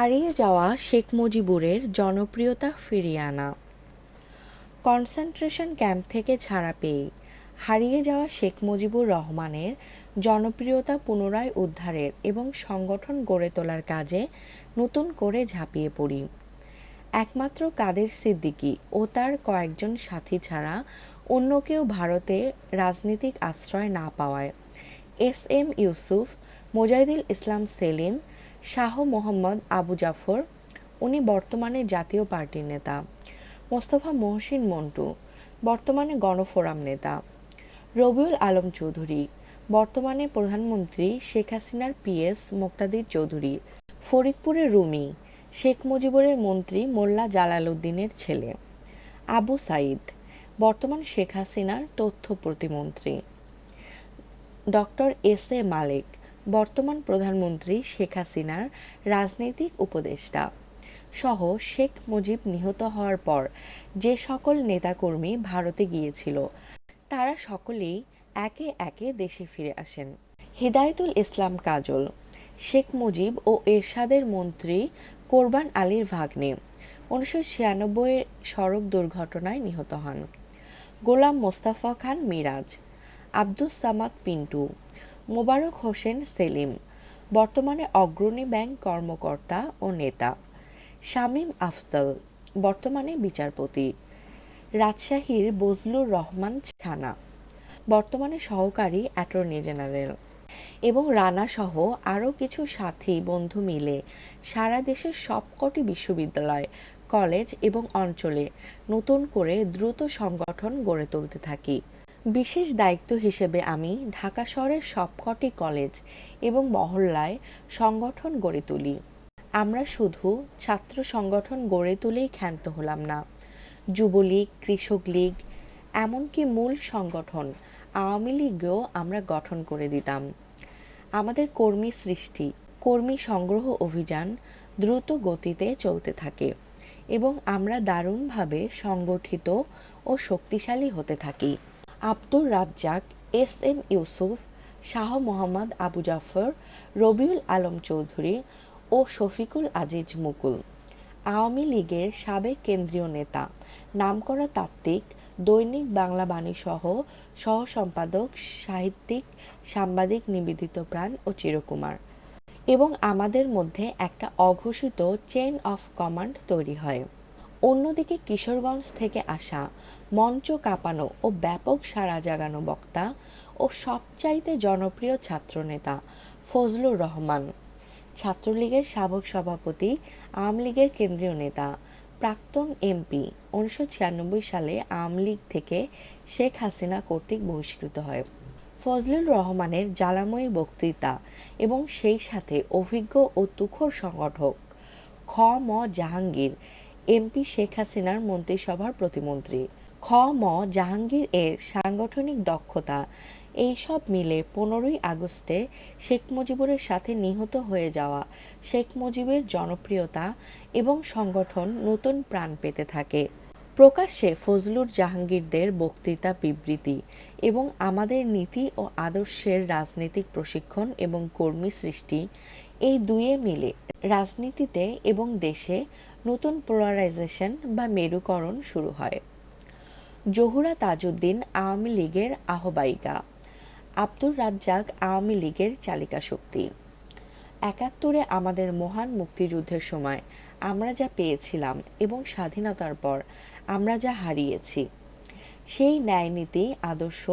হারিয়ে যাওয়া শেখ মুজিবুরের জনপ্রিয়তা ফিরিয়ে আনা। কনসেন্ট্রেশন ক্যাম্প থেকে ছাড়া পেয়ে হারিয়ে যাওয়া শেখ মুজিবুর রহমানের জনপ্রিয়তা পুনরায় উদ্ধারের এবং সংগঠন গড়ে তোলার কাজে নতুন করে ঝাঁপিয়ে পড়ি। একমাত্র কাদের সিদ্দিকী ও তার কয়েকজন সাথী ছাড়া অন্য কেউ ভারতে রাজনৈতিক আশ্রয় না পাওয়ায়। এস এম ইউসুফ, মোজাহিদুল ইসলাম সেলিম শাহ মোহাম্মদ আবু জাফর, উনি বর্তমানে জাতীয় পার্টির নেতা। মোস্তফা মহসিন মন্টু, বর্তমানে গণফোরাম নেতা। রবিউল আলম চৌধুরী, বর্তমানে প্রধানমন্ত্রী শেখ হাসিনার পিএস মোক্তাদির চৌধুরী। ফরিদপুরের রুমি, শেখ মুজিবুরের মন্ত্রী মোল্লা জালালউদ্দিনের ছেলে। আবু সাইদ, বর্তমান শেখ হাসিনার তথ্য প্রতিমন্ত্রী। ডক্টর এস এ মালেক বর্তমান প্রধানমন্ত্রী শেখ হাসিনার রাজনৈতিক উপদেষ্টা সহ শেখ মুজিব নিহত হওয়ার পর যে সকল নেতাকর্মী ভারতে গিয়েছিল, তারা সকলেই একে একে দেশে ফিরে আসেন। হিদায়তুল ইসলাম কাজল, শেখ মুজিব ও এরশাদের মন্ত্রী কোরবান আলীর ভাগ্নে উনিশশো ছিয়ানব্বই সড়ক দুর্ঘটনায় নিহত হন। গোলাম মোস্তাফা খান মিরাজ, আব্দুস সামাদ পিন্টু মোবারক হোসেন সেলিম, বর্তমানে অগ্রণী ব্যাংক কর্মকর্তা ও নেতা। শামীম আফজল, বর্তমানে বিচারপতি। রাজশাহীর বজলুর রহমান ছানা, বর্তমানে সহকারী অ্যাটর্নি জেনারেল। এবং রানা সহ আরও কিছু সাথী বন্ধু মিলে সারা দেশের সবকটি বিশ্ববিদ্যালয়, কলেজ এবং অঞ্চলে নতুন করে দ্রুত সংগঠন গড়ে তুলতে থাকি। বিশেষ দায়িত্ব হিসেবে আমি ঢাকা শহরের সবকটি কলেজ এবং মহল্লায় সংগঠন গড়ে তুলি। আমরা শুধু ছাত্র সংগঠন গড়ে তুলেই ক্ষান্ত হলাম না। যুবলীগ, কৃষক লীগ, এমনকি মূল সংগঠন, আওয়ামী লীগও আমরা গঠন করে দিতাম। আমাদের কর্মী সৃষ্টি, কর্মী সংগ্রহ অভিযান দ্রুত গতিতে চলতে থাকে এবং আমরা দারুণভাবে সংগঠিত ও শক্তিশালী হতে থাকি। আব্দুর রাজ্জাক, এস এম ইউসুফ, শাহ মোহাম্মদ আবু জাফর, রবিউল আলম চৌধুরী ও শফিকুল আজিজ মুকুল। আওয়ামী লীগের সাবেক কেন্দ্রীয় নেতা, নামকরা তাত্ত্বিক, দৈনিক বাংলা বাণী সহ সহ সম্পাদক সাহিত্যিক, সাংবাদিক, নিবেদিত প্রাণ ও চিরকুমার। এবং আমাদের মধ্যে একটা অঘোষিত চেন অফ কমান্ড তৈরি হয়। অন্যদিকে কিশোরগঞ্জ থেকে আসা মঞ্চ কাঁপানো ও ব্যাপক সাড়া জাগানো বক্তা ও সবচাইতে জনপ্রিয় ছাত্রনেতা ফজলুর রহমান। ছাত্রলীগের সাবেক সভাপতি, আওয়ামী লীগের কেন্দ্রীয় নেতা, প্রাক্তন এমপি উনিশশো ছিয়ানব্বই সালে আওয়ামী লীগ থেকে শেখ হাসিনা কর্তৃক বহিষ্কৃত হয়। ফজলুর রহমানের জ্বালাময়ী বক্তৃতা এবং সেই সাথে অভিজ্ঞ ও তুখর সংগঠক খ ম জাহাঙ্গীর এমপি শেখ হাসিনার মন্ত্রিসভার প্রতিমন্ত্রী। খ ম জাহাঙ্গীর এর সাংগঠনিক দক্ষতা। এই সব মিলে পনেরোই আগস্টে শেখ মুজিবুরের সাথে নিহত হয়ে যাওয়া শেখ মুজিবের জনপ্রিয়তা এবং সংগঠন নতুন প্রাণ পেতে থাকে। প্রকাশ্যে ফজলুর জাহাঙ্গীরদের বক্তৃতা, বিবৃতি এবং আমাদের নীতি ও আদর্শের রাজনৈতিক প্রশিক্ষণ এবং কর্মী সৃষ্টি এই দুয়ে মিলে। রাজনীতিতে এবং দেশে নতুন পোলারাইজেশন বা মেরুকরণ শুরু হয়। জহুরা তাজউদ্দিন আওয়ামী লীগের আহ্বায়িকা। আব্দুর রাজ্জাক আওয়ামী লীগের চালিকা শক্তি। একাত্তরে আমাদের মহান মুক্তিযুদ্ধের সময় আমরা যা পেয়েছিলাম এবং স্বাধীনতার পর আমরা যা হারিয়েছি, সেই ন্যায়নীতি আদর্শ,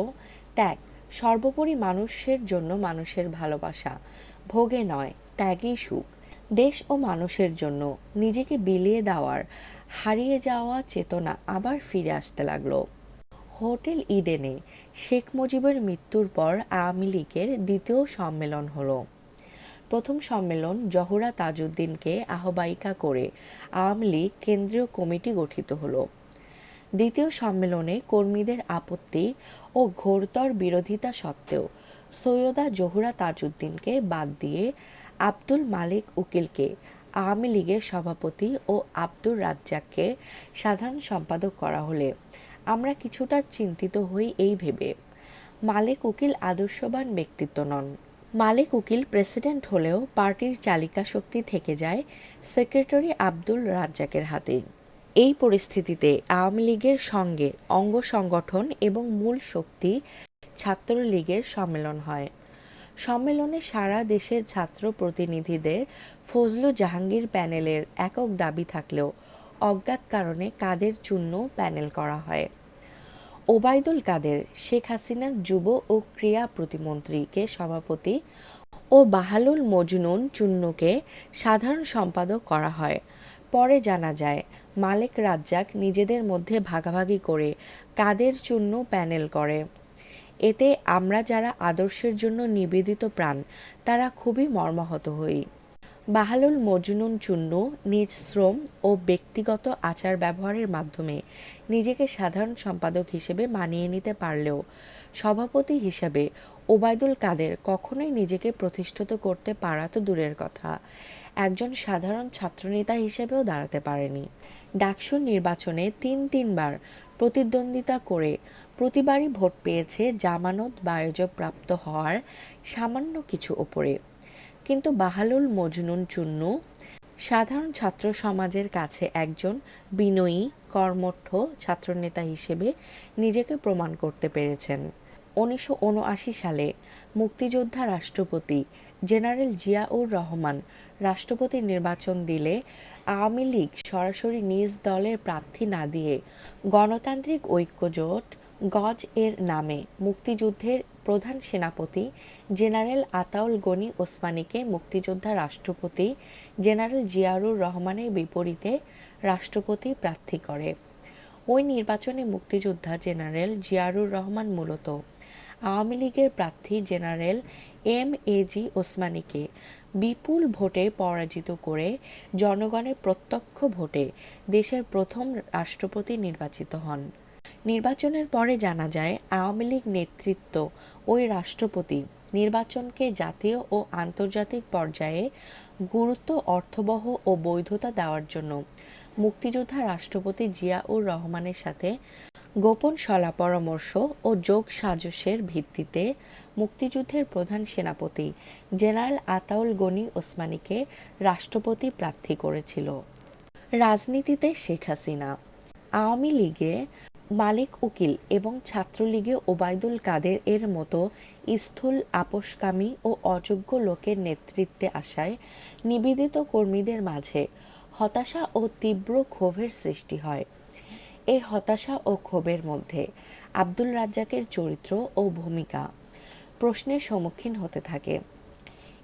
ত্যাগ সর্বোপরি মানুষের জন্য মানুষের ভালোবাসা, ভোগে নয়, ত্যাগই সুখ। দেশ ও মানুষের জন্য নিজেকে বিলিয়ে দেওয়ার হারিয়ে যাওয়া চেতনা আবার ফিরে আসতে লাগল। হোটেল ইডেনে শেখ মুজিবের মৃত্যুর পর আওয়ামী লীগের দ্বিতীয় সম্মেলন হলো। প্রথম সম্মেলন জহুরা তাজউদ্দিনকে আহ্বায়িকা করে আওয়ামী লীগ কেন্দ্রীয় কমিটি গঠিত হলো। দ্বিতীয় সম্মেলনে কর্মীদের আপত্তি ও ঘোরতর বিরোধিতা সত্ত্বেও সৈয়দা জহুরা তাজউদ্দিনকে বাদ দিয়ে আব্দুল মালিক উকিলকে আওয়ামী লীগের সভাপতি ও আব্দুর রাজ্জাককে সাধারণ সম্পাদক করা হলে। আমরা কিছুটা চিন্তিত হই এই ভেবে। মালিক উকিল আদর্শবান ব্যক্তিত্ব নন। মালিক উকিল প্রেসিডেন্ট হলেও পার্টির চালিকা শক্তি থেকে যায় সেক্রেটারি আব্দুল রাজ্জাকের হাতে। এই পরিস্থিতিতে আওয়ামী লীগের সঙ্গে অঙ্গ সংগঠন এবং মূল শক্তি ছাত্রলীগের সম্মেলন হয়। সম্মেলনে সারা দেশের ছাত্র প্রতিনিধিদের ফজলু জাহাঙ্গীর প্যানেলের একক দাবি থাকলেও অজ্ঞাত কারণে কাদের চূন্য প্যানেল করা হয়। ওবায়দুল কাদের, শেখ হাসিনার যুব ও ক্রীড়া প্রতিমন্ত্রীকে সভাপতি ও বাহালুল মজনুন চুন্নুকে সাধারণ সম্পাদক করা হয়। পরে জানা যায়, মালেক রাজ্জাক নিজেদের মধ্যে ভাগাভাগি করে কাদের চূন্য প্যানেল করে। এতে আমরা যারা আদর্শের জন্য নিবেদিত প্রাণ, তারা খুবই মর্মাহত হই। বাহালুল মজনুন চুন্নু নিজ শ্রম ও ব্যক্তিগত আচার ব্যবহারের মাধ্যমে নিজেকে সাধারণ সম্পাদক হিসেবে মানিয়ে নিতে পারলেও সভাপতি হিসেবে ওবায়দুল কাদের কখনোই নিজেকে প্রতিষ্ঠিত করতে পারা তো দূরের কথা। একজন সাধারণ ছাত্রনেতা হিসেবেও দাঁড়াতে পারেনি। ডাকসু নির্বাচনে তিন তিনবার প্রতিদ্বন্দ্বিতা করে প্রতিবারই ভোট পেয়েছে জামানত বায়োজপ্রাপ্ত হওয়ার সামান্য কিছু ওপরে কিন্তু বাহালুল মজনুন চুন্নু, সাধারণ ছাত্র সমাজের কাছে একজন বিনয়ী, কর্মঠ ছাত্রনেতা হিসেবে নিজেকে প্রমাণ করতে পেরেছেন। উনিশশো উনআশি সালে মুক্তিযোদ্ধা রাষ্ট্রপতি জেনারেল জিয়াউর রহমান রাষ্ট্রপতি নির্বাচন দিলে আওয়ামী লীগ সরাসরি নিজ দলের প্রার্থী না দিয়ে গণতান্ত্রিক ঐক্যজোট গজ এর নামে মুক্তিযুদ্ধের প্রধান সেনাপতি জেনারেল আতাউল গনি ওসমানীকে মুক্তিযোদ্ধা রাষ্ট্রপতি জেনারেল জিয়াউর রহমানের বিপরীতে রাষ্ট্রপতি প্রার্থী করে। ওই নির্বাচনে মুক্তিযোদ্ধা জেনারেল জিয়ারুর রহমান মূলত আওয়ামী লীগের প্রার্থী জেনারেল এম এ জি ওসমানীকে বিপুল ভোটে পরাজিত করে জনগণের প্রত্যক্ষ ভোটে দেশের প্রথম রাষ্ট্রপতি নির্বাচিত হন। নির্বাচনের পরে জানা যায়, আওয়ামী লীগ নেতৃত্ব ওই রাষ্ট্রপতি নির্বাচনকে জাতীয় ও আন্তর্জাতিক পর্যায়ে গুরুত্ব, অর্থবহ ও বৈধতা দেওয়ার জন্য মুক্তিযোদ্ধা রাষ্ট্রপতি জিয়াউর রহমানের সাথে গোপন সলা পরামর্শ ও যোগ সাজসের ভিত্তিতে মুক্তিযুদ্ধের প্রধান সেনাপতি জেনারেল আতাউল গনি ওসমানীকে রাষ্ট্রপতি প্রার্থী করেছিল। রাজনীতিতে শেখ হাসিনা আওয়ামী লীগে মালিক উকিল এবং ছাত্রলীগে ওবায়দুল কাদের এর মতো স্থূল আপোষকামী ও অযোগ্য লোকের নেতৃত্বে আসায় নিবেদিত কর্মীদের মাঝে হতাশা ও তীব্র ক্ষোভের সৃষ্টি হয়। এই হতাশা ও ক্ষোভের মধ্যে আব্দুল রাজ্জাকের চরিত্র ও ভূমিকা প্রশ্নের সম্মুখীন হতে থাকে।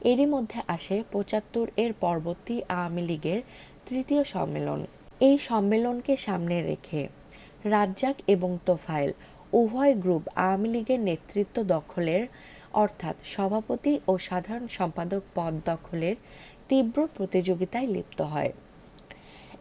এরই মধ্যে আসে পঁচাত্তর এর পরবর্তী আওয়ামী লীগের তৃতীয় সম্মেলন। এই সম্মেলনকে সামনে রেখে রাজ্জাক এবং তোফায়েল, উভয় গ্রুপ আওয়ামী লীগের নেতৃত্ব দখলের, অর্থাৎ সভাপতি ও সাধারণ সম্পাদক পদ দখলের তীব্র প্রতিযোগিতায় লিপ্ত হয়।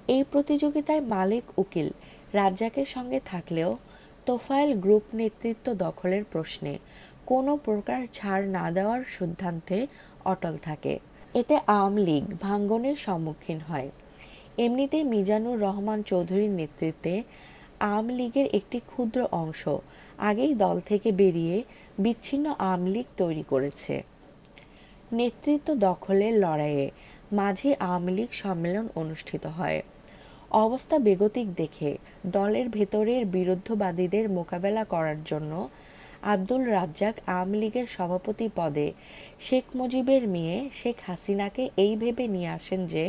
এই প্রতিযোগিতায় মালিক উকিল রাজ্জাকের সঙ্গে থাকলেও তোফায়েল গ্রুপ নেতৃত্ব দখলের প্রশ্নে কোনো প্রকার ছাড় না দেওয়ার সিদ্ধান্তে অটল থাকে। এতে আওয়ামী লীগ ভাঙ্গনের সম্মুখীন হয়। এমনিতেই মিজানুর রহমান চৌধুরীর নেতৃত্বে আওয়ামী লীগের একটি ক্ষুদ্র অংশ আগেই দল থেকে বেরিয়ে বিচ্ছিন্ন আওয়ামী লীগ তৈরি করেছে। নেতৃত্ব দখলের লড়াইয়ে মাঝে আওয়ামী লীগ সম্মেলন অনুষ্ঠিত হয়। অবস্থা বেগতিক দেখে দলের ভেতরের বিরুদ্ধবাদীদের মোকাবেলা করার জন্য আব্দুল রাজ্জাক আওয়ামী লীগের সভাপতি পদে শেখ মুজিবের মেয়ে শেখ হাসিনাকে এই ভেবে নিয়ে আসেন যে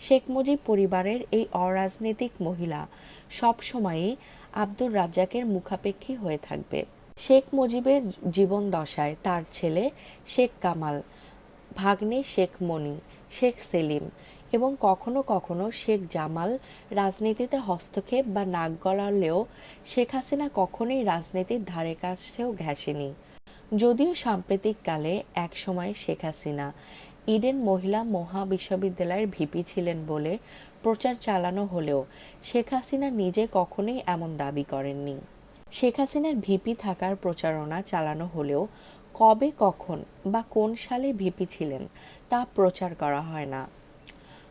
শেখ মুজিব পরিবারের এই অরাজনৈতিক মহিলা সবসময়ই আব্দুর রাজ্জাকের মুখাপেক্ষী হয়ে থাকবে। শেখ মুজিবের জীবন দশায় তার ছেলে শেখ কামাল, ভাগ্নে শেখ মনি, শেখ সেলিম এবং কখনো কখনো শেখ জামাল রাজনীতিতে হস্তক্ষেপ বা নাক গলালেও শেখ হাসিনা কখনোই রাজনীতির ধারে কাছেও ঘেঁষেনি যদিও সাম্প্রতিককালে এক সময় শেখ হাসিনা ইডেন মহিলা মহা বিশ্ববিদ্যালয়ের ভিপি ছিলেন বলে প্রচার চালানো হলেও শেখ হাসিনা নিজে কখনোই এমন দাবি করেননি। শেখ হাসিনার ভিপি থাকার প্রচারণা চালানো হলেও কবে, কখন বা কোন সালে ভিপি ছিলেন তা প্রচার করা হয় না।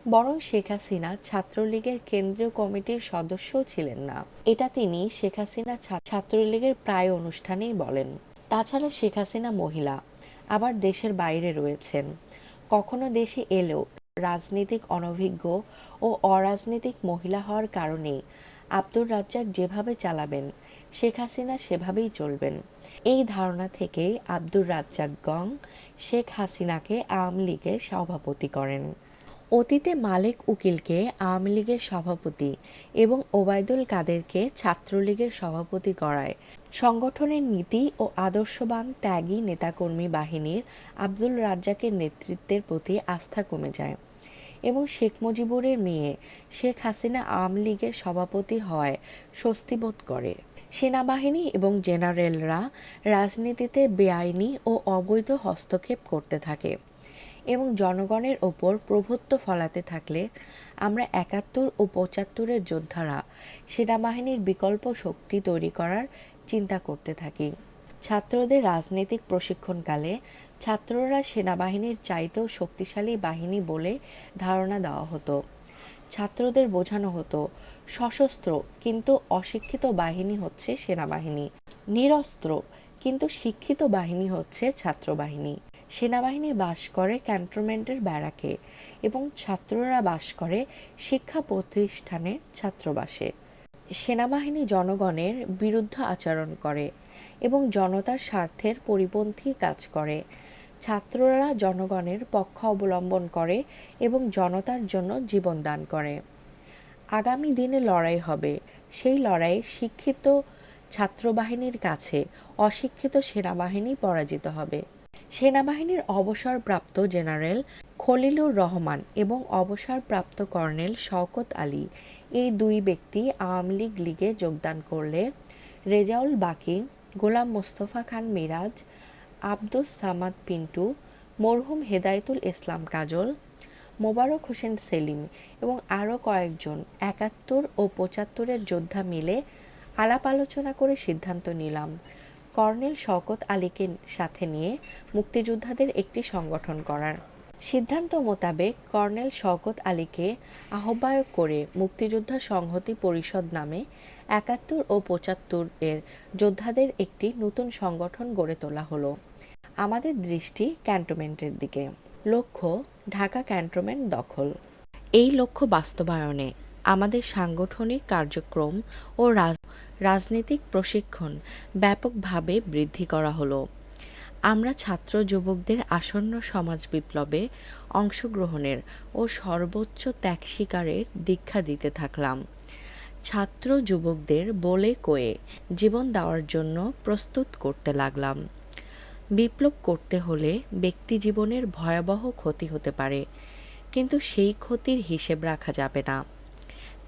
বরং শেখ হাসিনা ছাত্রলীগের কেন্দ্রীয় কমিটির সদস্যও ছিলেন না। এটা তিনি শেখ হাসিনা ছাত্রলীগের প্রায় অনুষ্ঠানেই বলেন। তাছাড়া শেখ হাসিনা মহিলা, আবার দেশের বাইরে রয়েছেন। কখনো দেশে এলেও রাজনৈতিক অনভিজ্ঞ ও অরাজনৈতিক মহিলা হওয়ার কারণে আব্দুর রাজ্জাক যেভাবে চালাবেন, শেখ হাসিনা সেভাবেই চলবেন। এই ধারণা থেকেই আব্দুর রাজ্জাক গং শেখ হাসিনাকে আওয়ামী লীগের সভাপতি করেন। অতীতে মালিক উকিলকে আওয়ামী লীগের সভাপতি এবং ওবায়দুল কাদেরকে ছাত্রলীগের সভাপতি করায়। সংগঠনের নীতি ও আদর্শবান ত্যাগী নেতাকর্মী বাহিনীর আব্দুল রাজ্জাকের নেতৃত্বের প্রতি আস্থা কমে যায় এবং শেখ মুজিবুরের মেয়ে শেখ হাসিনা আওয়ামী লীগের সভাপতি হওয়ায় স্বস্তিবোধ করে। সেনাবাহিনী এবং জেনারেলরা রাজনীতিতে বেআইনি ও অবৈধ হস্তক্ষেপ করতে থাকে। এবং জনগণের ওপর প্রভুত্ব ফলাতে থাকলে আমরা একাত্তর ও পঁচাত্তরের যোদ্ধারা সেনাবাহিনীর বিকল্প শক্তি তৈরি করার চিন্তা করতে থাকি। ছাত্রদের রাজনৈতিক প্রশিক্ষণকালে ছাত্ররা সেনাবাহিনীর চাইতেও শক্তিশালী বাহিনী বলে ধারণা দেওয়া হতো। ছাত্রদের বোঝানো হতো, সশস্ত্র কিন্তু অশিক্ষিত বাহিনী হচ্ছে সেনাবাহিনী, নিরস্ত্র কিন্তু শিক্ষিত বাহিনী হচ্ছে ছাত্রবাহিনী। সেনাবাহিনী বাস করে ক্যান্টনমেন্টের ব্যারাকে এবং ছাত্ররা বাস করে শিক্ষা প্রতিষ্ঠানে ছাত্রবাসে। সেনাবাহিনী জনগণের বিরুদ্ধে আচরণ করে এবং জনতার স্বার্থের পরিপন্থী কাজ করে। ছাত্ররা জনগণের পক্ষ অবলম্বন করে এবং জনতার জন্য জীবন দান করে। আগামী দিনে লড়াই হবে। সেই লড়াইয়ে শিক্ষিত ছাত্রবাহিনীর কাছে অশিক্ষিত সেনাবাহিনী পরাজিত হবে। সেনাবাহিনীর অবসরপ্রাপ্ত জেনারেল খলিলুর রহমান এবং অবসরপ্রাপ্ত কর্নেল শওকত আলী। এই দুই ব্যক্তি আওয়ামী লীগ লীগে যোগদান করলে রেজাউল বাকি, গোলাম মোস্তফা খান মিরাজ, আব্দুস সামাদ পিন্টু, মরহুম হেদায়েতুল ইসলাম কাজল, মোবারক হোসেন সেলিম এবং আরও কয়েকজন একাত্তর ও পঁচাত্তরের যোদ্ধা মিলে আলাপ আলোচনা করে সিদ্ধান্ত নিলাম। কর্নেল শওকত আলীকে সাথে নিয়ে মুক্তিযোদ্ধাদের একটি সংগঠন করার। সিদ্ধান্ত মোতাবেক কর্নেল শওকত আলীকে আহ্বায়ক করে মুক্তিযোদ্ধা সংহতি পরিষদ নামে একাত্তর ও পঁচাত্তর এর যোদ্ধাদের একটি নতুন সংগঠন গড়ে তোলা হলো। আমাদের দৃষ্টি ক্যান্টনমেন্টের দিকে। লক্ষ্য, ঢাকা ক্যান্টনমেন্ট দখল। এই লক্ষ্য বাস্তবায়নে আমাদের সাংগঠনিক কার্যক্রম ও রাজনৈতিক প্রশিক্ষণ ব্যাপকভাবে বৃদ্ধি করা হলো। আমরা ছাত্র যুবকদের আসন্ন সমাজ বিপ্লবে অংশগ্রহণের ও সর্বোচ্চ ত্যাগ স্বীকারের দীক্ষা দিতে থাকলাম। ছাত্র যুবকদের বলে কয়ে জীবন দেওয়ার জন্য প্রস্তুত করতে লাগলাম। বিপ্লব করতে হলে ব্যক্তি জীবনের ভয়াবহ ক্ষতি হতে পারে, কিন্তু সেই ক্ষতির হিসেব রাখা যাবে না।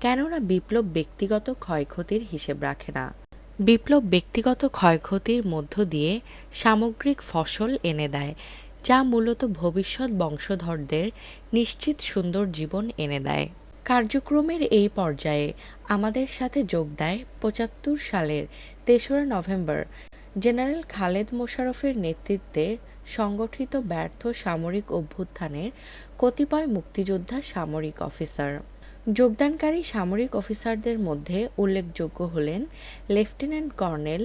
কেননা বিপ্লব ব্যক্তিগত ক্ষয়ক্ষতির হিসেব রাখে না। বিপ্লব ব্যক্তিগত ক্ষয়ক্ষতির মধ্য দিয়ে সামগ্রিক ফসল এনে দেয়, যা মূলত ভবিষ্যৎ বংশধরদের নিশ্চিত সুন্দর জীবন এনে দেয়। কার্যক্রমের এই পর্যায়ে আমাদের সাথে যোগ দেয় পঁচাত্তর সালের তেসরা নভেম্বর, জেনারেল খালেদ মোশারফের নেতৃত্বে সংগঠিত ব্যর্থ সামরিক অভ্যুত্থানের কতিপয় মুক্তিযোদ্ধা সামরিক অফিসার। যোগদানকারী সামরিক অফিসারদের মধ্যে উল্লেখযোগ্য হলেন lieutenant colonel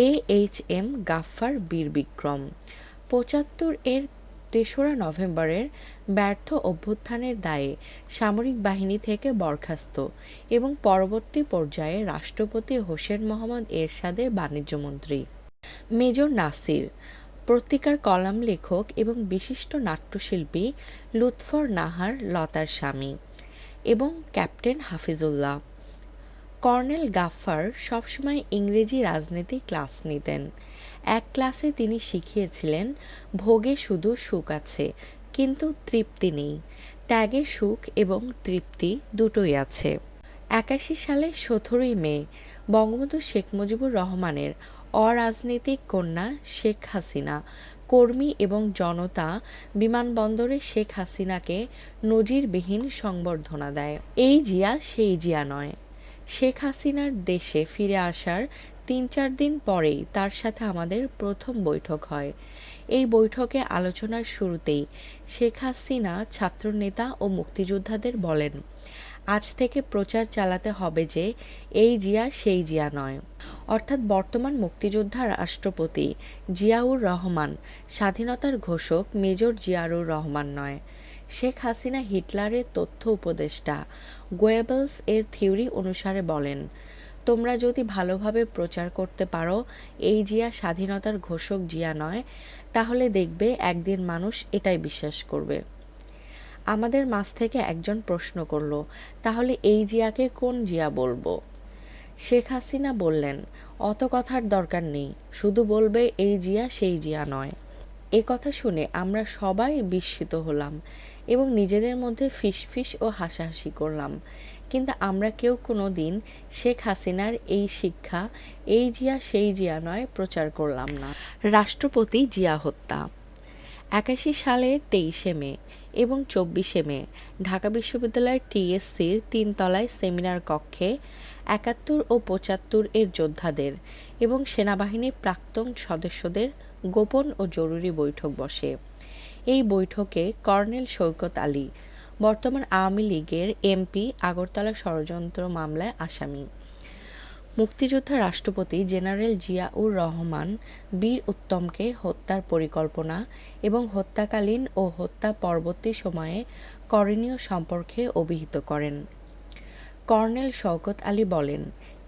A H M Gaffar Bir Bikram পঁচাত্তর এর তেসরা নভেম্বরের ব্যর্থ অভ্যুত্থানের দায়ে সামরিক বাহিনী থেকে বরখাস্ত এবং পরবর্তী পর্যায়ে রাষ্ট্রপতি হোসেন মোহাম্মদ এরশাদের বাণিজ্যমন্ত্রী। মেজর নাসির পত্রিকার কলাম লেখক এবং বিশিষ্ট নাট্যশিল্পী লুৎফর নাহার লতার স্বামী। এবং ক্যাপ্টেন হাফিজুল্লাহ। কর্নেল গাফফার সবসময় ইংরেজি রাজনীতি ক্লাস নিতেন। এক ক্লাসে তিনি শিখিয়েছিলেন, ভোগে শুধু সুখ আছে, কিন্তু তৃপ্তি নেই। ত্যাগে সুখ এবং তৃপ্তি দুটোই আছে। একাশি সালের সতেরোই মে, বঙ্গবন্ধু শেখ মুজিবুর রহমানের অরাজনৈতিক কন্যা শেখ হাসিনা কর্মী এবং জনতা বিমানবন্দরে শেখ হাসিনাকে নজিরবিহীন সংবর্ধনা দেয়। এই জিয়া সেই জিয়া নয়। শেখ হাসিনার দেশে ফিরে আসার তিন চার দিন পরেই তার সাথে আমাদের প্রথম বৈঠক হয়। এই বৈঠকে আলোচনার শুরুতেই শেখ হাসিনা ছাত্রনেতা ও মুক্তিযোদ্ধাদের বলেন আজ থেকে প্রচার চালাতে হবে যে, এই জিয়া সেই জিয়া নয়। অর্থাৎ বর্তমান মুক্তিযোদ্ধা রাষ্ট্রপতি জিয়াউর রহমান, স্বাধীনতার ঘোষক মেজর জিয়াউর রহমান নয়। শেখ হাসিনা হিটলারের তথ্য উপদেষ্টা গোয়েবলস এর থিওরি অনুসারে বলেন, তোমরা যদি ভালোভাবে প্রচার করতে পারো, এই জিয়া স্বাধীনতার ঘোষক জিয়া নয়, তাহলে দেখবে একদিন মানুষ এটাই বিশ্বাস করবে। আমাদের মাঝ থেকে একজন প্রশ্ন করল, তাহলে এই জিয়াকে কোন জিয়া বলব? শেখ হাসিনা বললেন, অত কথার দরকার নেই, শুধু বলবে এই জিয়া সেই জিয়া নয়। এ কথা শুনে আমরা সবাই বিস্মিত হলাম এবং নিজেদের মধ্যে ফিসফিস ও হাসাহাসি করলাম। কিন্তু আমরা কেউ কোনো দিন শেখ হাসিনার এই শিক্ষা, এই জিয়া সেই জিয়া নয় প্রচার করলাম না। রাষ্ট্রপতি জিয়া হত্যা। একাশি সালের তেইশে মে এবং চব্বিশে মে। ঢাকা বিশ্ববিদ্যালয়ের টিএসসির তিনতলায় সেমিনার কক্ষে একাত্তর ও পঁচাত্তর এর যোদ্ধাদের এবং সেনাবাহিনীর প্রাক্তন সদস্যদের গোপন ও জরুরি বৈঠক বসে। এই বৈঠকে কর্নেল সৈকত আলী, বর্তমান আওয়ামী লীগের এমপি, আগরতলা ষড়যন্ত্র মামলায় আসামি। মুক্তিযোদ্ধা রাষ্ট্রপতি জেনারেল জিয়াউর রহমান বীর উত্তমকে হত্যার পরিকল্পনা এবং হত্যাকালীন ও হত্যা পরবর্তী সময়ে করণীয় সম্পর্কে অভিহিত করেন। কর্নেল শওকত আলী বলেন,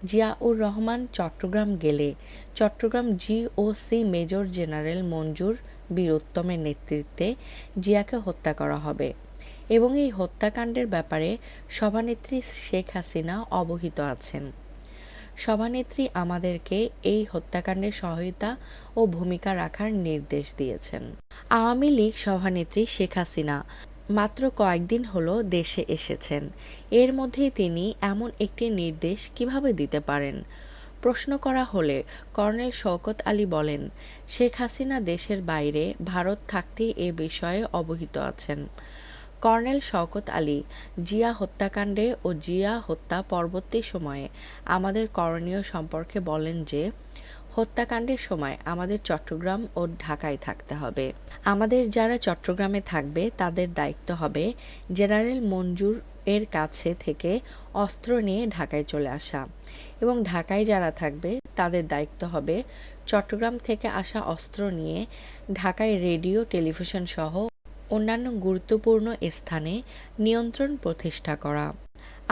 জিয়াউর রহমান চট্টগ্রাম গেলে Chattogram GOC major general Manzur Bir উত্তমের নেতৃত্বে জিয়াকে হত্যা করা হবে এবং এই হত্যাকাণ্ডের ব্যাপারে সভানেত্রী শেখ হাসিনা অবহিত আছেন। সভানেত্রী আমাদেরকে এই হত্যাকাণ্ডে সহায়তা ও ভূমিকা রাখার নির্দেশ দিয়েছেন। আওয়ামী লীগ সভানেত্রী শেখ হাসিনা মাত্র কয়েকদিন হলো দেশে এসেছেন। এর মধ্যেই তিনি এমন একটি নির্দেশ কীভাবে দিতে পারেন? প্রশ্ন করা হলে কর্নেল শওকত আলী বলেন, শেখ হাসিনা দেশের বাইরে ভারত থাকতেই এ বিষয়ে অবহিত আছেন। কর্নেল শওকত আলী, জিয়া হত্যাকাণ্ডে ও জিয়া হত্যা পরবর্তী সময়ে আমাদের করণীয় সম্পর্কে বলেন যে, হত্যাকাণ্ডের সময় আমাদের চট্টগ্রাম ও ঢাকায় থাকতে হবে। আমাদের যারা চট্টগ্রামে থাকবে, তাদের দায়িত্ব হবে জেনারেল মঞ্জুর এর কাছে থেকে অস্ত্র নিয়ে ঢাকায় চলে আসা এবং ঢাকায় যারা থাকবে, তাদের দায়িত্ব হবে চট্টগ্রাম থেকে আসা অস্ত্র নিয়ে ঢাকায় রেডিও, টেলিভিশন সহ অন্যান্য গুরুত্বপূর্ণ স্থানে নিয়ন্ত্রণ প্রতিষ্ঠা করা।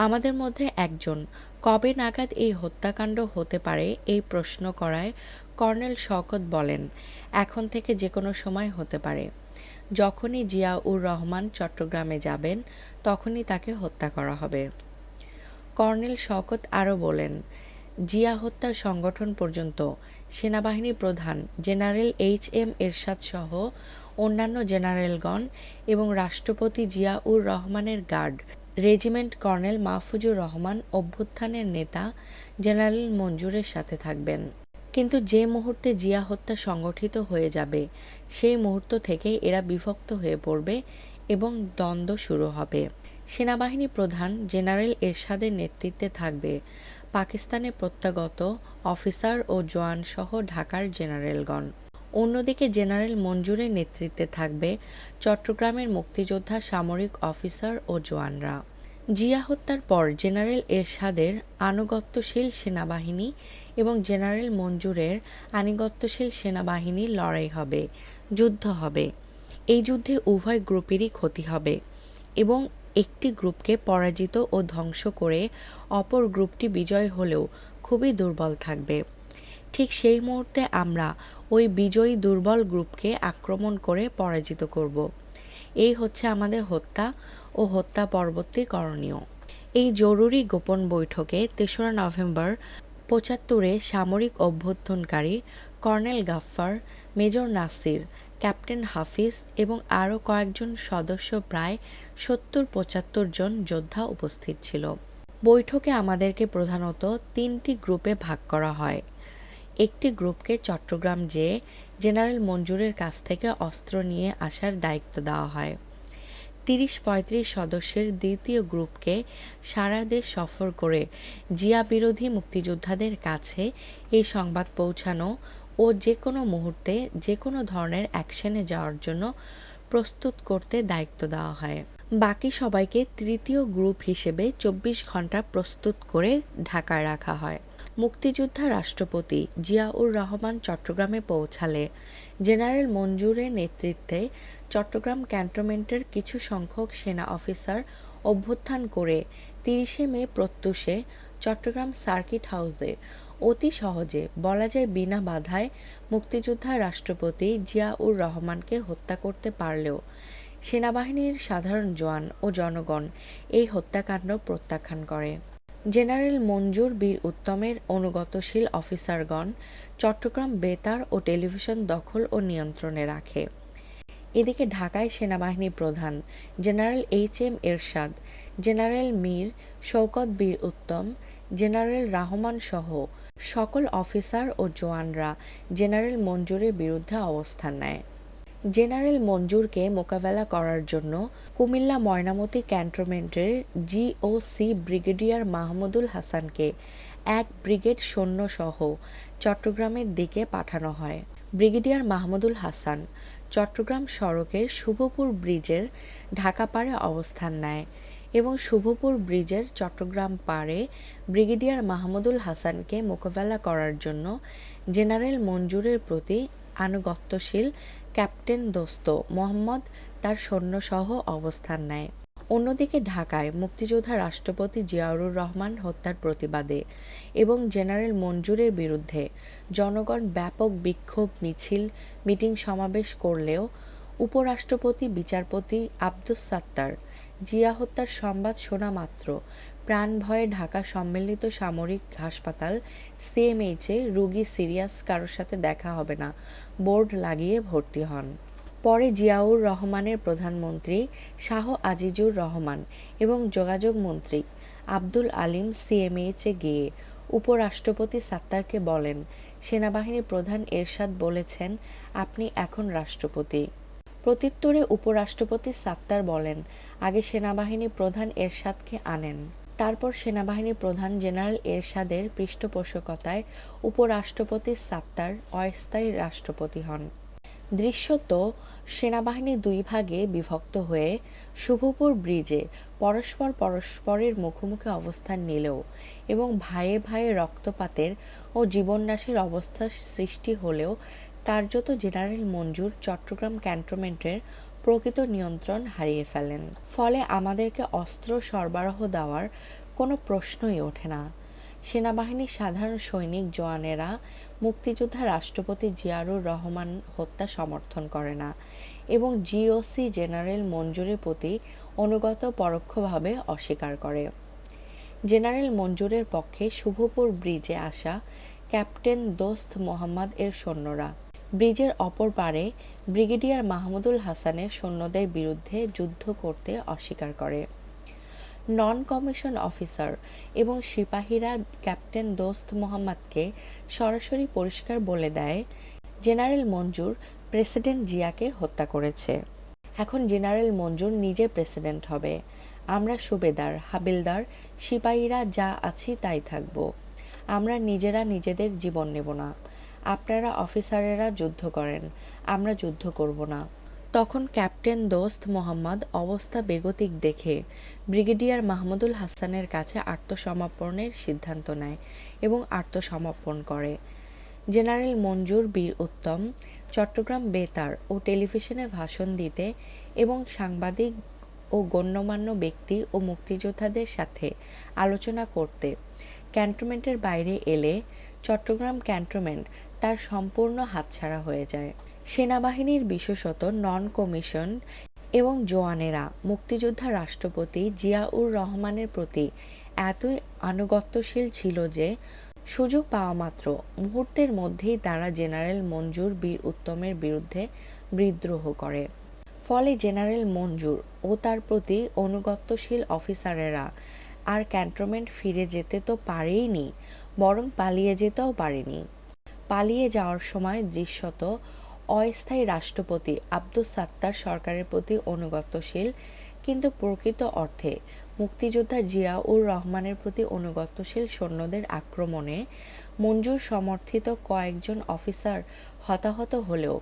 আমাদের মধ্যে একজন, কবে নাগাদ এই হত্যাকাণ্ড হতে পারে এই প্রশ্ন করায় কর্নেল শওকত বলেন, এখন থেকে যে কোনো সময় হতে পারে। যখনই জিয়াউর রহমান চট্টগ্রামে যাবেন, তখনই তাকে হত্যা করা হবে। কর্নেল শওকত আরও বলেন, জিয়া হত্যা সংগঠন পর্যন্ত সেনাবাহিনী প্রধান জেনারেল এইচ এম এরশাদ সহ অন্যান্য জেনারেলগণ এবং রাষ্ট্রপতি জিয়াউর রহমানের guard, regiment colonel Mahfuzur Rahman অভ্যুত্থানের নেতা জেনারেল মঞ্জুরের সাথে থাকবেন। কিন্তু যে মুহূর্তে জিয়া হত্যা সংগঠিত হয়ে যাবে, সেই মুহূর্ত থেকে এরা বিভক্ত হয়ে পড়বে এবং দ্বন্দ্ব শুরু হবে। সেনাবাহিনী প্রধান জেনারেল এরশাদের নেতৃত্বে থাকবে পাকিস্তানে প্রত্যাগত অফিসার ও জওয়ানসহ ঢাকার জেনারেলগণ। অন্যদিকে জেনারেল মঞ্জুরের নেতৃত্বে থাকবে চট্টগ্রামের মুক্তিযোদ্ধা সামরিক অফিসার ও জওয়ানরা। জিয়া হত্যার পর জেনারেল এরশাদের আনুগত্যশীল সেনাবাহিনী এবং জেনারেল মঞ্জুরের আনুগত্যশীল সেনাবাহিনীর লড়াই হবে, যুদ্ধ হবে। এই যুদ্ধে উভয় গ্রুপেরই ক্ষতি হবে এবং একটি গ্রুপকে পরাজিত ও ধ্বংস করে অপর গ্রুপটি বিজয় হলেও খুবই দুর্বল থাকবে। ঠিক সেই মুহূর্তে আমরা ওই বিজয়ী দুর্বল গ্রুপকে আক্রমণ করে পরাজিত করব। এই হচ্ছে আমাদের হত্যা ও হত্যা পরবর্তী করণীয়। এই জরুরি গোপন বৈঠকে তেসরা নভেম্বর পঁচাত্তরে সামরিক অভ্যুত্থানকারী colonel Gaffar, major Nasir, captain Hafiz এবং আরও কয়েকজন সদস্য প্রায় সত্তর পঁচাত্তর জন যোদ্ধা উপস্থিত ছিল। বৈঠকে আমাদেরকে প্রধানত তিনটি গ্রুপে ভাগ করা হয়। একটি গ্রুপকে চট্টগ্রাম যেয়ে জেনারেল মঞ্জুরের কাছ থেকে অস্ত্র নিয়ে আসার দায়িত্ব দেওয়া হয়। তিরিশ পঁয়ত্রিশ সদস্যের দ্বিতীয় গ্রুপকে সারা দেশ সফর করে জিয়া বিরোধী মুক্তিযোদ্ধাদের কাছে এই সংবাদ পৌঁছানো ও যে কোনো মুহূর্তে যে কোনো ধরনের অ্যাকশনে যাওয়ার জন্য প্রস্তুত করতে দায়িত্ব দেওয়া হয়। বাকি সবাইকে তৃতীয় গ্রুপ হিসেবে চব্বিশ ঘণ্টা প্রস্তুত করে ঢাকায় রাখা হয়। মুক্তিযোদ্ধা রাষ্ট্রপতি জিয়াউর রহমান চট্টগ্রামে পৌঁছালে। জেনারেল মঞ্জুরের নেতৃত্বে চট্টগ্রাম ক্যান্টনমেন্টের কিছু সংখ্যক সেনা অফিসার অভ্যুত্থান করে তিরিশে মে প্রত্যুষে চট্টগ্রাম সার্কিট হাউসে। অতি সহজে বলা যায় বিনা বাধায় মুক্তিযোদ্ধা রাষ্ট্রপতি জিয়াউর রহমানকে হত্যা করতে পারলেও সেনাবাহিনীর সাধারণ জওয়ান ও জনগণ এই হত্যাকাণ্ড প্রত্যাখ্যান করে। জেনারেল মঞ্জুর বীর উত্তমের অনুগতশীল অফিসারগণ চট্টগ্রাম বেতার ও টেলিভিশন দখল ও নিয়ন্ত্রণে রাখে। এদিকে ঢাকায় সেনাবাহিনী প্রধান general H M Ershad, general Mir Shawkat Bir Uttam, general Rahman সহ সকল অফিসার ও জোয়ানরা জেনারেল মঞ্জুরের বিরুদ্ধে অবস্থান নেয়। জেনারেল মঞ্জুরকে মোকাবেলা করার জন্য কুমিল্লা ময়নামতি ক্যান্টনমেন্টের জিওসি ব্রিগেডিয়ার মাহমুদুল হাসানকে এক ব্রিগেড সৈন্যসহ চট্টগ্রামের দিকে পাঠানো হয়। ব্রিগেডিয়ার মাহমুদুল হাসান চট্টগ্রাম সড়কের শুভপুর ব্রিজের ঢাকা পাড়ে অবস্থান নেয় এবং শুভপুর ব্রিজের চট্টগ্রাম পাড়ে ব্রিগেডিয়ার মাহমুদুল হাসানকে মোকাবেলা করার জন্য জেনারেল মঞ্জুরের প্রতি আনুগত্যশীল ক্যাপ্টেন দোস্ত মোহাম্মদ তার সৈন্যসহ অবস্থান নেয়। অন্যদিকে ঢাকায় মুক্তিযোদ্ধা রাষ্ট্রপতি জিয়াউর রহমান হত্যার প্রতিবাদে এবং জেনারেল মঞ্জুরের বিরুদ্ধে জনগণ ব্যাপক বিক্ষোভ, মিছিল, মিটিং সমাবেশ করলেও উপরাষ্ট্রপতি, বিচারপতি আব্দুস সাত্তার জিয়া হত্যার সংবাদ শোনা মাত্র প্রাণ ভয়ে ঢাকা সম্মিলিত সামরিক হাসপাতাল সিএমএইচে রোগী সিরিয়াস কারোর সাথে দেখা হবে না, বোর্ড লাগিয়ে ভর্তি হন। পরে জিয়াউর রহমানের প্রধানমন্ত্রী শাহ আজিজুর রহমান এবং যোগাযোগ মন্ত্রী আব্দুল আলিম সিএমএইচে গিয়ে উপরাষ্ট্রপতি সাত্তারকে বলেন, সেনাবাহিনী প্রধান এরশাদ বলেছেন, আপনি এখন রাষ্ট্রপতি। প্রত্যুত্তরে উপরাষ্ট্রপতি সাত্তার বলেন, আগে সেনাবাহিনী প্রধান এরশাদকে আনেন। তারপর সেনাবাহিনী প্রধান জেনারেল এরশাদের পৃষ্ঠপোষকতায় উপরাষ্ট্রপতি সাত্তার অস্থায়ী রাষ্ট্রপতি হন। দৃশ্যত, সেনাবাহিনী দুই ভাগে বিভক্ত হয়ে শুভপুর ব্রিজে পরস্পর পরস্পরের মুখোমুখি অবস্থান নিলেও এবং ভাইয়ে ভাইয়ে রক্তপাতের ও জীবননাশের অবস্থা সৃষ্টি হলেও কার্যত জেনারেল মঞ্জুর চট্টগ্রাম ক্যান্টনমেন্টের প্রকৃত নিয়ন্ত্রণ হারিয়ে ফেলেন। ফলে আমাদেরকে অস্ত্র সরবরাহ দেওয়ার কোনো প্রশ্নই ওঠে না। সেনাবাহিনীর সাধারণ সৈনিক জওয়ানেরা, মুক্তিযোদ্ধা রাষ্ট্রপতি জিয়ারুর রহমান হত্যা সমর্থন করে না এবং জিওসি জেনারেল মঞ্জুরের প্রতি অনুগত পরোক্ষভাবে অস্বীকার করে। জেনারেল মঞ্জুরের পক্ষে শুভপুর ব্রিজে আসা ক্যাপ্টেন দোস্ত মোহাম্মদ এর সৈন্যরা। ব্রিজের অপর পারে ব্রিগেডিয়ার মাহমুদুল হাসানের সৈন্যদের বিরুদ্ধে যুদ্ধ করতে অস্বীকার করে। নন কমিশন অফিসার এবং সিপাহীরা ক্যাপ্টেন দোস্ত মোহাম্মদকে সরাসরি পরিষ্কার বলে দেয়, জেনারেল মঞ্জুর প্রেসিডেন্ট জিয়াকে হত্যা করেছে। এখন জেনারেল মঞ্জুর নিজে প্রেসিডেন্ট হবে। আমরা সুবেদার, হাবিলদার, সিপাহীরা যা আছি তাই থাকব। আমরা নিজেরা নিজেদের জীবন নেব না। আপনারা অফিসারেরা যুদ্ধ করেন, আমরা যুদ্ধ করব না। তখন ক্যাপ্টেন দোস্ত মোহাম্মদ অবস্থা বেগতিক দেখে ব্রিগেডিয়ার মাহমুদুল হাসানের কাছে আত্মসমর্পণের সিদ্ধান্ত নেয় এবং আত্মসমর্পণ করে। জেনারেল মঞ্জুর বীর উত্তম চট্টগ্রাম বেতার ও টেলিভিশনে ভাষণ দিতে এবং সাংবাদিক ও গণ্যমান্য ব্যক্তি ও মুক্তিযোদ্ধাদের সাথে আলোচনা করতে ক্যান্টনমেন্টের বাইরে এলে চট্টগ্রাম ক্যান্টনমেন্ট তার সম্পূর্ণ হাতছাড়া হয়ে যায়। সেনাবাহিনীর বিশেষত নন কমিশন এবং জোয়ানেরা, মুক্তিযোদ্ধা রাষ্ট্রপতি জিয়াউর রহমানের প্রতি এতই আনুগত্যশীল ছিল যে সুযোগ পাওয়া মাত্র মুহূর্তের মধ্যেই তারা জেনারেল মঞ্জুর বীর উত্তমের বিরুদ্ধে বিদ্রোহ করে। ফলে জেনারেল মঞ্জুর ও তার প্রতি অনুগত্যশীল অফিসারেরা আর ক্যান্টনমেন্ট ফিরে যেতে তো পারেইনি বরং পালিয়ে যেতেও পারেনি। পালিয়ে যাওয়ার সময় দৃশ্যত অস্থায়ী রাষ্ট্রপতি আব্দুস সাত্তার সরকারের প্রতি অনুগতশীল কিন্তু প্রকৃত অর্থে মুক্তিযোদ্ধা জিয়াউর রহমানের প্রতি অনুগতশীল সৈন্যদের আক্রমণে মঞ্জুর সমর্থিত কয়েকজন অফিসার হতাহত হলেও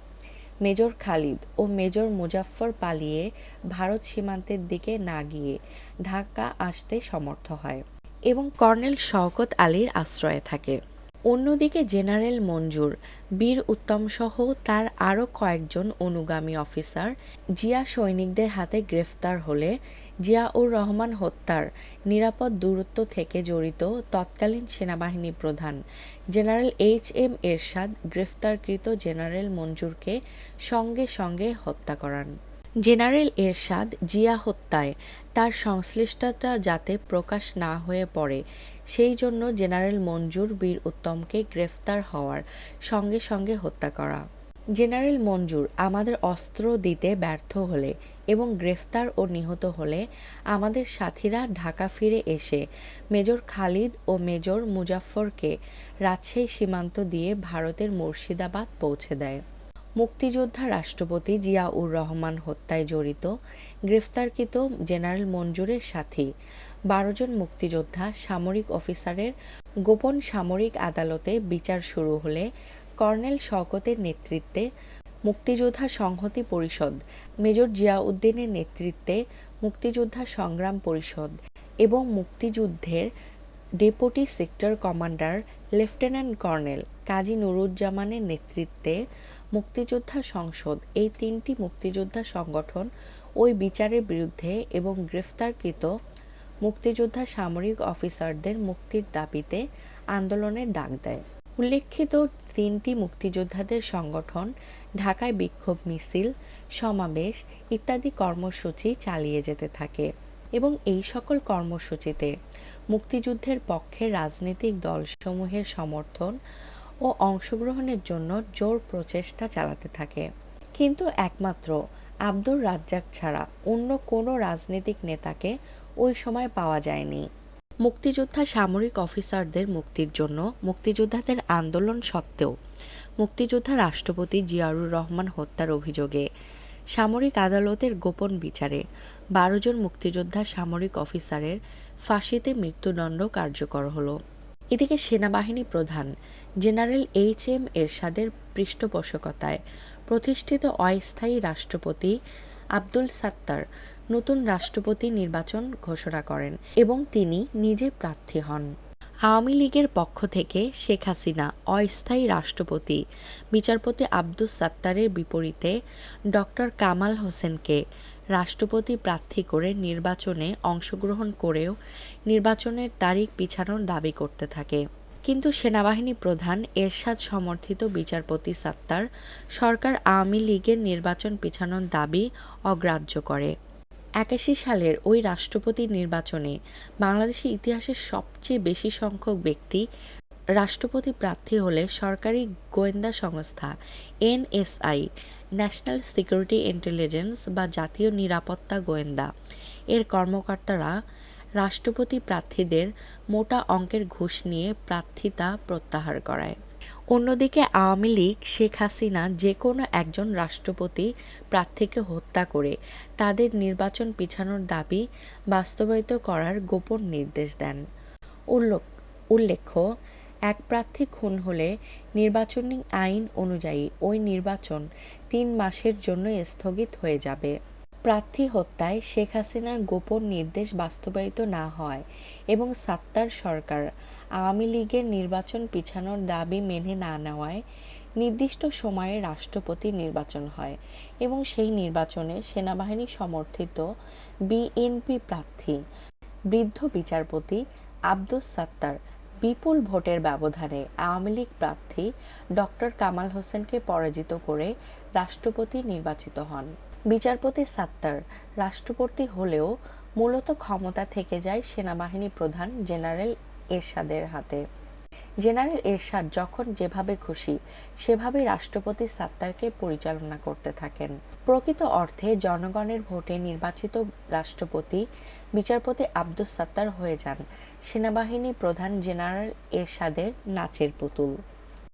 মেজর খালিদ ও মেজর মুজাফফর পালিয়ে ভারত সীমান্তের দিকে না গিয়ে ঢাকা আসতে সমর্থ হয়। এবং কর্নেল শওকত আলীর আশ্রয়ে থাকে। অন্যদিকে জেনারেল মঞ্জুর, বীর উত্তমসহ তার আরও কয়েকজন অনুগামী অফিসার জিয়া সৈনিকদের হাতে গ্রেফতার হলে জিয়াউর রহমান হত্যার নিরাপদ দূরত্ব থেকে জড়িত তৎকালীন সেনাবাহিনী প্রধান জেনারেল এইচ এম এরশাদ গ্রেফতারকৃত জেনারেল মঞ্জুরকে সঙ্গে সঙ্গে হত্যা করান। জেনারেল এরশাদ জিয়া হত্যায় তার সংশ্লিষ্টতা যাতে প্রকাশ না হয়ে পড়ে, সেই জন্য জেনারেল মঞ্জুর বীর উত্তমকে গ্রেফতার হওয়ার সঙ্গে সঙ্গে হত্যা করা। জেনারেল মঞ্জুর আমাদের অস্ত্র দিতে ব্যর্থ হলে এবং গ্রেফতার ও নিহত হলে আমাদের সাথীরা ঢাকা ফিরে এসে মেজর খালিদ ও মেজর মুজাফফরকে রাজশাহী সীমান্ত দিয়ে ভারতের মুর্শিদাবাদ পৌঁছে দেয়। মুক্তিযোদ্ধা রাষ্ট্রপতি জিয়াউর রহমান হত্যায় জড়িত, গ্রেফতারকৃত জেনারেল মঞ্জুরের সাথে। বারো জন মুক্তিযোদ্ধা, সামরিক অফিসারের গোপন সামরিক আদালতে বিচার শুরু হলে কর্নেল শওকতের নেতৃত্বে মুক্তিযোদ্ধা সংহতি পরিষদ, মেজর জিয়াউদ্দিনের নেতৃত্বে মুক্তিযোদ্ধা সংগ্রাম পরিষদ এবং মুক্তিযুদ্ধের deputy sector commander lieutenant colonel Kazi নুরুজ্জামানের নেতৃত্বে মুক্তিযোদ্ধা সংসদ, এই তিনটি মুক্তিযোদ্ধা সংগঠন ওই বিচারের বিরুদ্ধে এবং গ্রেফতারকৃত মুক্তিযোদ্ধা সামরিক অফিসারদের মুক্তির দাবিতে আন্দোলনের ডাক দেয়। উল্লেখিত তিনটি মুক্তিযোদ্ধাদের সংগঠন ঢাকায় বিক্ষোভ মিছিল, সমাবেশ ইত্যাদি কর্মসূচি চালিয়ে যেতে থাকে এবং এই সকল কর্মসূচিতে মুক্তিযুদ্ধের পক্ষে রাজনৈতিক দলসমূহের সমর্থন ও অংশগ্রহণের জন্য জোর প্রচেষ্টা চালাতে থাকে। কিন্তু একমাত্র আব্দুর রাজ্জাক ছাড়া অন্য কোনো রাজনৈতিক নেতাকে ওই সময় পাওয়া যায়নি। মুক্তিযোদ্ধা সামরিক অফিসারদের মুক্তির জন্য মুক্তিযোদ্ধাদের আন্দোলন সত্ত্বেও মুক্তিযোদ্ধা রাষ্ট্রপতি জিয়াউর রহমান হত্যার অভিযোগে সামরিক আদালতের গোপন বিচারে বারো জন মুক্তিযোদ্ধা সামরিক অফিসারের ফাঁসিতে মৃত্যুদণ্ড কার্যকর হলো। এদিকে সেনাবাহিনী প্রধান জেনারেল এইচ এম এরশাদের পৃষ্ঠপোষকতায় প্রতিষ্ঠিত অস্থায়ী রাষ্ট্রপতি আব্দুল সাত্তার নতুন রাষ্ট্রপতি নির্বাচন ঘোষণা করেন এবং তিনি নিজে প্রার্থী হন। আওয়ামী লীগের পক্ষ থেকে শেখ হাসিনা অস্থায়ী রাষ্ট্রপতি, বিচারপতি আব্দুস সাত্তারের বিপরীতে ডক্টর কামাল হোসেনকে রাষ্ট্রপতি প্রার্থী করে নির্বাচনে অংশগ্রহণ করেও নির্বাচনের তারিখ পিছানোর দাবি করতে থাকে। কিন্তু সেনাবাহিনী প্রধান এরশাদ সমর্থিত বিচারপতি সাত্তার সরকার আওয়ামী লীগের নির্বাচন পিছানোর দাবি অগ্রাহ্য করে। একাশি সালের ওই রাষ্ট্রপতি নির্বাচনে বাংলাদেশের ইতিহাসের সবচেয়ে বেশি সংখ্যক ব্যক্তি রাষ্ট্রপতি প্রার্থী হলে সরকারি গোয়েন্দা সংস্থা এনএসআই, ন্যাশনাল সিকিউরিটি ইন্টেলিজেন্স বা জাতীয় নিরাপত্তা গোয়েন্দা। এর কর্মকর্তারা রাষ্ট্রপতি প্রার্থীদের মোটা অঙ্কের ঘুষ নিয়ে প্রার্থিতা প্রত্যাহার করায়। অন্যদিকে আওয়ামী লীগ, শেখ হাসিনা যে কোনো একজন রাষ্ট্রপতি প্রার্থীকে হত্যা করে তাদের নির্বাচন পিছানোর দাবি বাস্তবায়িত করার গোপন নির্দেশ দেন। উল্লেখ উল্লেখ্য, এক প্রার্থী খুন হলে নির্বাচনী আইন অনুযায়ী ওই নির্বাচন তিন মাসের জন্য স্থগিত হয়ে যাবে। প্রার্থী হত্যায় শেখ হাসিনার গোপন নির্দেশ বাস্তবায়িত না হয় এবং সাত্তার সরকার আওয়ামী লীগের নির্বাচন পিছানোর দাবি মেনে না নেওয়ায় নির্দিষ্ট সময়ে রাষ্ট্রপতি নির্বাচন হয় এবং সেই নির্বাচনে সেনাবাহিনী সমর্থিত বিএনপি প্রার্থী, বৃদ্ধ বিচারপতি আব্দুস সাত্তার বিপুল ভোটের ব্যবধানে আওয়ামী লীগ প্রার্থী ডক্টর কামাল হোসেনকে পরাজিত করে রাষ্ট্রপতি নির্বাচিত হন। বিচারপতি সাত্তার রাষ্ট্রপতি হলেও মূলত ক্ষমতা থেকে যায় সেনাবাহিনী প্রধান জেনারেল এরশাদের হাতে। জেনারেল এরশাদ যখন যেভাবে খুশি সেভাবে রাষ্ট্রপতি সাত্তারকে পরিচালনা করতে থাকেন। প্রকৃত অর্থে জনগণের ভোটে নির্বাচিত রাষ্ট্রপতি বিচারপতি আব্দুস সাত্তার হয়ে যান সেনাবাহিনী প্রধান জেনারেল এরশাদের নাচের পুতুল।